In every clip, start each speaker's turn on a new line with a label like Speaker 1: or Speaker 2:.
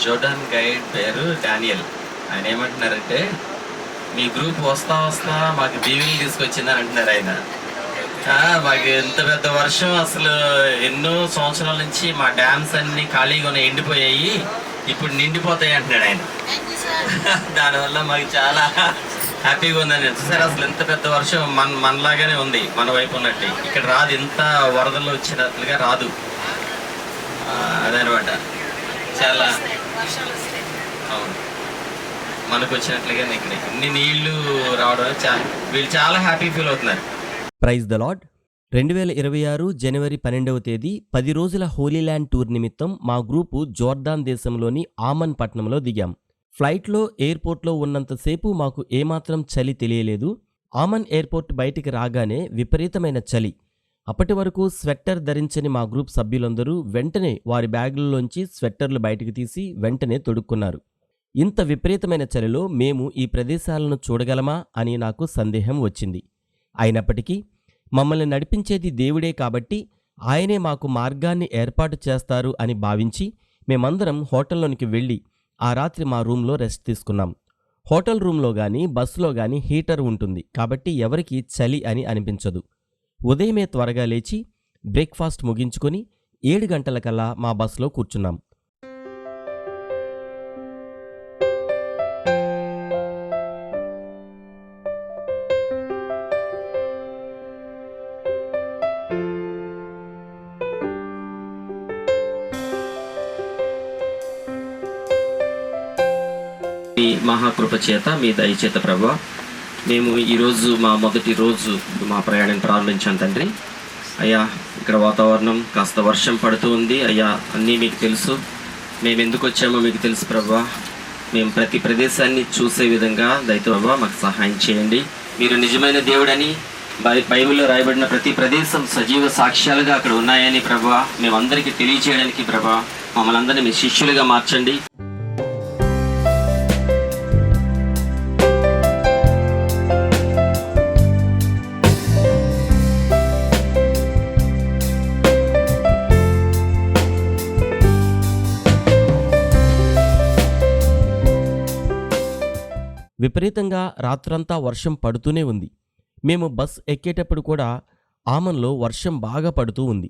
Speaker 1: Jordan guide పేరు Daniel ఆయన ఏమంటున్నారంటే మీ గ్రూప్ వస్తా వస్తా మాకు దీవెని తీసుకొచ్చిందని అంటున్నారు ఆయన. మాకు ఎంత పెద్ద వర్షం అసలు. ఎన్నో సంవత్సరాల నుంచి మా డ్యామ్స్ అన్ని ఖాళీగా ఉన్నాయి ఎండిపోయాయి. ఇప్పుడు నిండిపోతాయి అంటున్నాడు ఆయన. దానివల్ల మాకు చాలా హ్యాపీగా ఉందని సార్ అసలు ఎంత పెద్ద వర్షం? మన మనలాగానే ఉంది మన వైపు ఉన్నట్టు. ఇక్కడ రాదు ఇంత వరదలు వచ్చినట్లుగా రాదు. అదనమాట. చాలా అవును. మనకు వచ్చినట్లుగానే ఇక్కడ ఇన్ని నీళ్ళు రావడం చాలా వీళ్ళు చాలా హ్యాపీ ఫీల్ అవుతున్నారు.
Speaker 2: ప్రైజ్ ద లాడ్ రెండు వేల ఇరవై ఆరు జనవరి పన్నెండవ తేదీ పది రోజుల హోలీల్యాండ్ టూర్ నిమిత్తం మా గ్రూపు జోర్దాన్ దేశంలోని ఆమన్ పట్టణంలో దిగాం. ఫ్లైట్లో ఎయిర్పోర్ట్లో ఉన్నంతసేపు మాకు ఏమాత్రం చలి తెలియలేదు. ఆమన్ ఎయిర్పోర్ట్ బయటికి రాగానే విపరీతమైన చలి. అప్పటి వరకు స్వెట్టర్ ధరించని మా గ్రూప్ సభ్యులందరూ వెంటనే వారి బ్యాగుల్లోంచి స్వెట్టర్లు బయటికి తీసి వెంటనే తొడుక్కున్నారు. ఇంత విపరీతమైన చలిలో మేము ఈ ప్రదేశాలను చూడగలమా అని నాకు సందేహం వచ్చింది. అయినప్పటికీ మమ్మల్ని నడిపించేది దేవుడే కాబట్టి ఆయనే మాకు మార్గాన్ని ఏర్పాటు చేస్తారు అని భావించి మేమందరం హోటల్లోనికి వెళ్ళి ఆ రాత్రి మా రూమ్లో రెస్ట్ తీసుకున్నాం. హోటల్ రూమ్లో కానీ బస్సులో కానీ హీటర్ ఉంటుంది కాబట్టి ఎవరికీ చలి అని అనిపించదు. ఉదయమే త్వరగా లేచి బ్రేక్ఫాస్ట్ ముగించుకొని ఏడు గంటలకల్లా మా బస్సులో కూర్చున్నాం.
Speaker 1: మీ మహాకృప చేత మీ దయచేత ప్రభు మేము ఈరోజు మా మొదటి రోజు మా ప్రయాణం ప్రారంభించాం తండ్రి. అయ్యా ఇక్కడ వాతావరణం కాస్త వర్షం పడుతూ ఉంది. అయ్యా అన్నీ మీకు తెలుసు. మేము ఎందుకు వచ్చామో మీకు తెలుసు ప్రభా. మేము ప్రతి ప్రదేశాన్ని చూసే విధంగా దయతో మాకు సహాయం చేయండి. మీరు నిజమైన దేవుడని బైబిల్లో రాయబడిన ప్రతి ప్రదేశం సజీవ సాక్ష్యాలుగా అక్కడ ఉన్నాయని ప్రభా మేమందరికీ తెలియచేయడానికి ప్రభా మమ్మల్ని అందరినీ మీ శిష్యులుగా మార్చండి.
Speaker 2: విపరీతంగా రాత్రంతా వర్షం పడుతూనే ఉంది. మేము బస్ ఎక్కేటప్పుడు కూడా ఆమన్లో వర్షం బాగా పడుతూ ఉంది.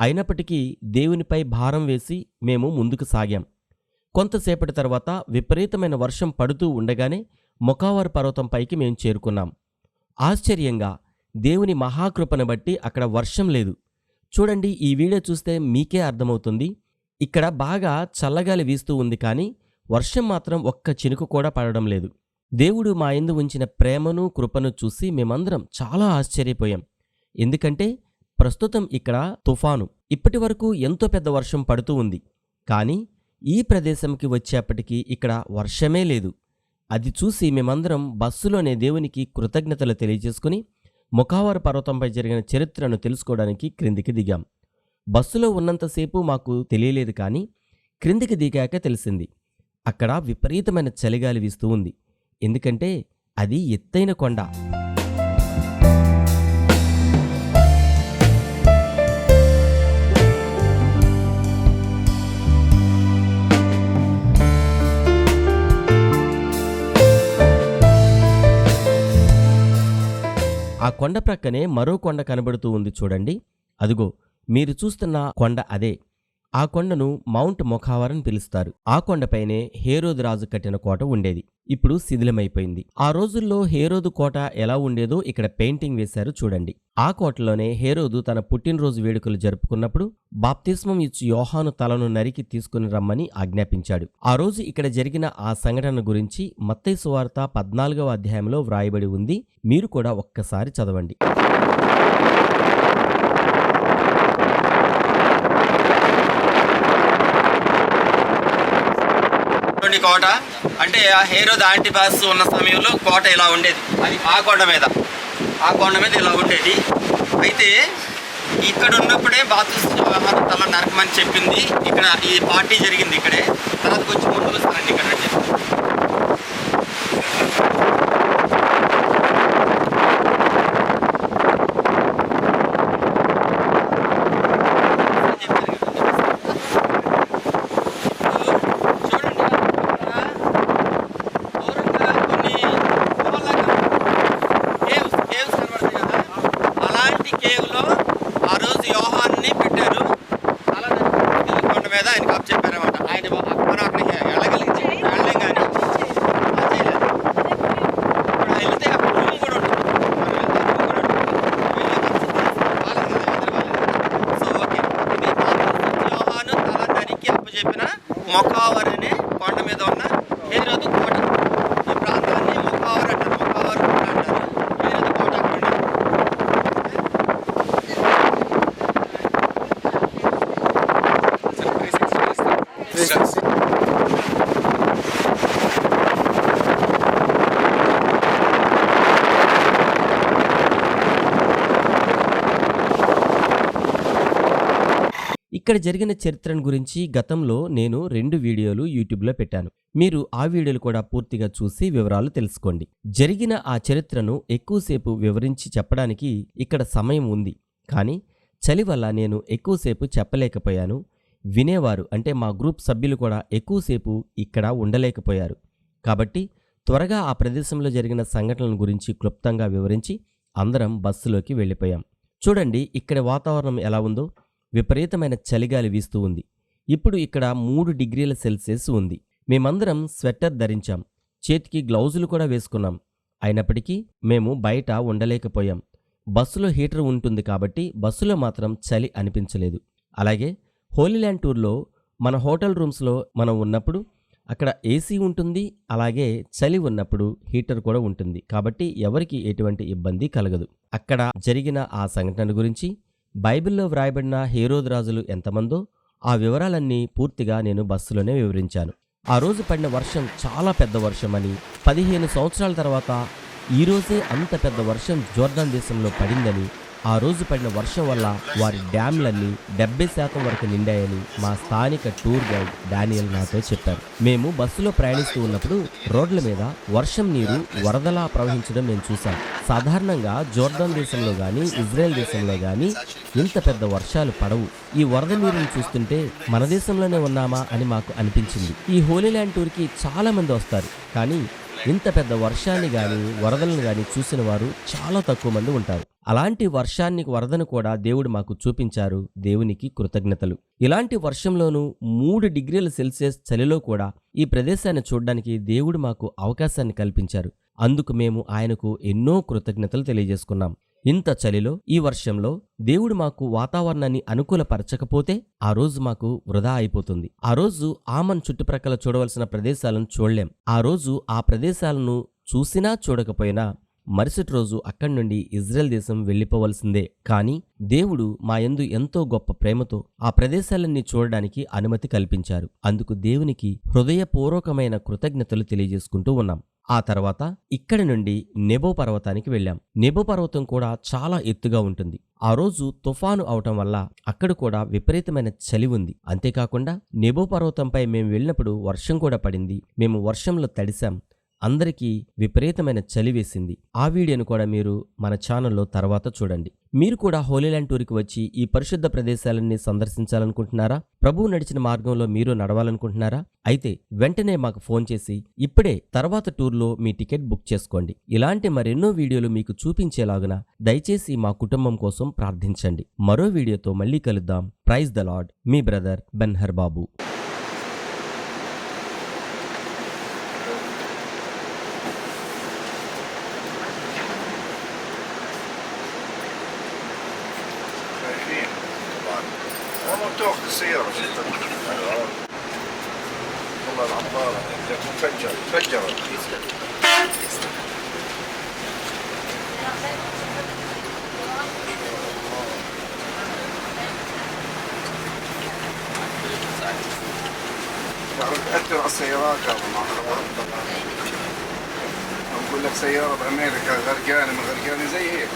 Speaker 2: అయినప్పటికీ దేవునిపై భారం వేసి మేము ముందుకు సాగాం. కొంతసేపటి తర్వాత విపరీతమైన వర్షం పడుతూ ఉండగానే మొకావర్ పర్వతం పైకి మేము చేరుకున్నాం. ఆశ్చర్యంగా దేవుని మహాకృపను బట్టి అక్కడ వర్షం లేదు. చూడండి ఈ వీడియో చూస్తే మీకే అర్థమవుతుంది. ఇక్కడ బాగా చల్లగాలి వీస్తూ ఉంది కానీ వర్షం మాత్రం ఒక్క చినుకు కూడా పడడం లేదు. దేవుడు మా యందు ఉంచిన ప్రేమను కృపను చూసి మేమందరం చాలా ఆశ్చర్యపోయాం. ఎందుకంటే ప్రస్తుతం ఇక్కడ తుఫాను. ఇప్పటి వరకు ఎంతో పెద్ద వర్షం పడుతూ ఉంది. కానీ ఈ ప్రదేశంకి వచ్చేప్పటికీ ఇక్కడ వర్షమే లేదు. అది చూసి మేమందరం బస్సులోనే దేవునికి కృతజ్ఞతలు తెలియజేసుకుని ముఖావర పర్వతంపై జరిగిన చరిత్రను తెలుసుకోవడానికి క్రిందికి దిగాం. బస్సులో ఉన్నంతసేపు మాకు తెలియలేదు కానీ క్రిందికి దిగాక తెలిసింది. అక్కడ విపరీతమైన చలిగాలి వీస్తూ ఉంది. ఎందుకంటే అది ఎత్తైన కొండ. ఆ కొండ ప్రక్కనే మరో కొండ కనబడుతూ ఉంది చూడండి. అదిగో మీరు చూస్తున్న కొండ అదే. ఆ కొండను మౌంట్ మొఖావర్ అని పిలుస్తారు. ఆ కొండపైనే హేరోదు రాజు కట్టిన కోట ఉండేది. ఇప్పుడు శిథిలమైపోయింది. ఆ రోజుల్లో హేరోదు కోట ఎలా ఉండేదో ఇక్కడ పెయింటింగ్ వేశారు చూడండి. ఆ కోటలోనే హేరోదు తన పుట్టినరోజు వేడుకలు జరుపుకున్నప్పుడు బాప్తిస్మం ఇచ్చి యోహాను తలను నరికి తీసుకుని రమ్మని ఆజ్ఞాపించాడు. ఆ రోజు ఇక్కడ జరిగిన ఆ సంఘటన గురించి మత్తైసు సువార్త పద్నాలుగవ అధ్యాయంలో వ్రాయబడి ఉంది. మీరు కూడా ఒక్కసారి చదవండి.
Speaker 1: చూడండి కోట. అంటే ఆ హేరో యాంటీపాస్ ఉన్న సమయంలో కోట ఇలా ఉండేది. అది ఆ కొండ మీద. ఆ కొండ మీద ఇలా ఉండేది. అయితే ఇక్కడ ఉన్నప్పుడే బాత్రూమ్స్ వ్యవహారం తల నరకమని చెప్పింది. ఇక్కడ ఈ పార్టీ జరిగింది ఇక్కడే. తర్వాత కొంచెం ముందుకు వస్తారండి ఇక్కడ
Speaker 3: మొకావర్ అనే కొండ మీద ఉన్న హేరోదు కోట ఈ ప్రాంతాన్ని మొకావర్ అంటారు మొకావర్ కోట అంటారు హేరోదు కోట అక్కడ ఉంది.
Speaker 2: ఇక్కడ జరిగిన చరిత్రను గురించి గతంలో నేను రెండు వీడియోలు యూట్యూబ్లో పెట్టాను. మీరు ఆ వీడియోలు కూడా పూర్తిగా చూసి వివరాలు తెలుసుకోండి. జరిగిన ఆ చరిత్రను ఎక్కువసేపు వివరించి చెప్పడానికి ఇక్కడ సమయం ఉంది. కానీ చలి వల్ల నేను ఎక్కువసేపు చెప్పలేకపోయాను. వినేవారు అంటే మా గ్రూప్ సభ్యులు కూడా ఎక్కువసేపు ఇక్కడ ఉండలేకపోయారు. కాబట్టి త్వరగా ఆ ప్రదేశంలో జరిగిన సంఘటనల గురించి క్లుప్తంగా వివరించి అందరం బస్సులోకి వెళ్ళిపోయాం. చూడండి ఇక్కడ వాతావరణం ఎలా ఉందో. విపరీతమైన చలిగాలి వీస్తూ ఉంది. ఇప్పుడు ఇక్కడ మూడు డిగ్రీల సెల్సియస్ ఉంది. మేమందరం స్వెటర్ ధరించాం. చేతికి గ్లౌజులు కూడా వేసుకున్నాం. అయినప్పటికీ మేము బయట ఉండలేకపోయాం. బస్సులో హీటర్ ఉంటుంది కాబట్టి బస్సులో మాత్రం చలి అనిపించలేదు. అలాగే హోలీల్యాండ్ టూర్లో మన హోటల్ రూమ్స్లో మనం ఉన్నప్పుడు అక్కడ ఏసీ ఉంటుంది అలాగే చలి ఉన్నప్పుడు హీటర్ కూడా ఉంటుంది. కాబట్టి ఎవరికి ఎటువంటి ఇబ్బంది కలగదు. అక్కడ జరిగిన ఆ సంఘటన గురించి బైబిల్లో వ్రాయబడిన హీరోద్ రాజులు ఎంతమందో ఆ వివరాలన్నీ పూర్తిగా నేను బస్సులోనే వివరించాను. ఆ రోజు పడిన వర్షం చాలా పెద్ద వర్షమని పదిహేను సంవత్సరాల తర్వాత ఈరోజే అంత పెద్ద వర్షం జోర్డాన్ దేశంలో పడిందని ఆ రోజు పడిన వర్షం వల్ల వారి డ్యాంలన్నీ డెబ్బై శాతం వరకు నిండాయని మా స్థానిక టూర్ గైడ్ డానియల్ నాతో చెప్పారు. మేము బస్సులో ప్రయాణిస్తూ ఉన్నప్పుడు రోడ్ల మీద వర్షం నీరు వరదలా ప్రవహించడం మేము చూసాం సాధారణంగా జోర్డాన్ దేశంలో కానీ ఇజ్రాయెల్ దేశంలో కానీ ఇంత పెద్ద వర్షాలు పడవు. ఈ వరద నీరుని చూస్తుంటే మన దేశంలోనే ఉన్నామా అని మాకు అనిపించింది. ఈ హోలీల్యాండ్ టూర్కి చాలా మంది వస్తారు. కానీ ఇంత పెద్ద వర్షాన్ని కానీ వరదలను కానీ చూసిన వారు చాలా తక్కువ మంది ఉంటారు. అలాంటి వర్షాన్ని వరదను కూడా దేవుడు మాకు చూపించారు దేవునికి కృతజ్ఞతలు. ఇలాంటి వర్షంలోనూ మూడు డిగ్రీల సెల్సియస్ చలిలో కూడా ఈ ప్రదేశాన్ని చూడడానికి దేవుడు మాకు అవకాశాన్ని కల్పించారు. అందుకు మేము ఆయనకు ఎన్నో కృతజ్ఞతలు తెలియజేసుకున్నాం. ఇంత చలిలో ఈ వర్షంలో దేవుడు మాకు వాతావరణాన్ని అనుకూలపరచకపోతే ఆ రోజు మాకు వృధా అయిపోతుంది. ఆ రోజు ఆమన్ చుట్టుప్రక్కల చూడవలసిన ప్రదేశాలను చూడలేం. ఆ రోజు ఆ ప్రదేశాలను చూసినా చూడకపోయినా మరుసటి రోజు అక్కడి నుండి ఇజ్రాయెల్ దేశం వెళ్ళిపోవలసిందే. కానీ దేవుడు మా యందు ఎంతో గొప్ప ప్రేమతో ఆ ప్రదేశాలన్నీ చూడడానికి అనుమతి కల్పించారు. అందుకు దేవునికి హృదయపూర్వకమైన కృతజ్ఞతలు తెలియజేసుకుంటూ ఉన్నాం. ఆ తర్వాత ఇక్కడి నుండి నెబో పర్వతానికి వెళ్ళాం. నెబో పర్వతం కూడా చాలా ఎత్తుగా ఉంటుంది. ఆ రోజు తుఫాను అవటం వల్ల అక్కడ కూడా విపరీతమైన చలి ఉంది. అంతేకాకుండా నెబో పర్వతంపై మేము వెళ్ళినప్పుడు వర్షం కూడా పడింది. మేము వర్షంలో తడిశాం. అందరికీ విపరీతమైన చలి వేసింది. ఆ వీడియోను కూడా మీరు మన ఛానల్లో తర్వాత చూడండి. మీరు కూడా హోలీల్యాండ్ టూర్కి వచ్చి ఈ పరిశుద్ధ ప్రదేశాలన్నీ సందర్శించాలనుకుంటున్నారా? ప్రభువు నడిచిన మార్గంలో మీరు నడవాలనుకుంటున్నారా? అయితే వెంటనే మాకు ఫోన్ చేసి ఇప్పుడే తర్వాత టూర్లో మీ టికెట్ బుక్ చేసుకోండి. ఇలాంటి మరెన్నో వీడియోలు మీకు చూపించేలాగున దయచేసి మా కుటుంబం కోసం ప్రార్థించండి. మరో వీడియోతో మళ్ళీ కలుద్దాం. Praise the Lord. Me brother Ben-Hur Babu
Speaker 4: قصيرة جدا والله العمارة تفجر تفجرت يعني تأثر على السيارات هذا ما أقول لك سيارة بأمريكا غرقانة ما غرقانة زي هيك.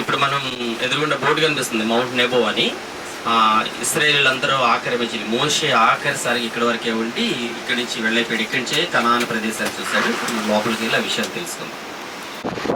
Speaker 1: ఇప్పుడు మనం ఎదురుగుండా బోర్డు కనిపిస్తుంది మౌంట్ నెబో అని. ఇస్రాయేల్ అందరూ ఆక్రమించి మోషే ఆఖరిసారి ఇక్కడ వరకే ఉండి ఇక్కడి నుంచి వెళ్ళైపోయాడు. ఇక్కడి నుంచే కనాన ప్రదేశాలు చూశాడు. లోపలికి వెళ్ళి ఆ విషయాలు తెలుసుకుందాం.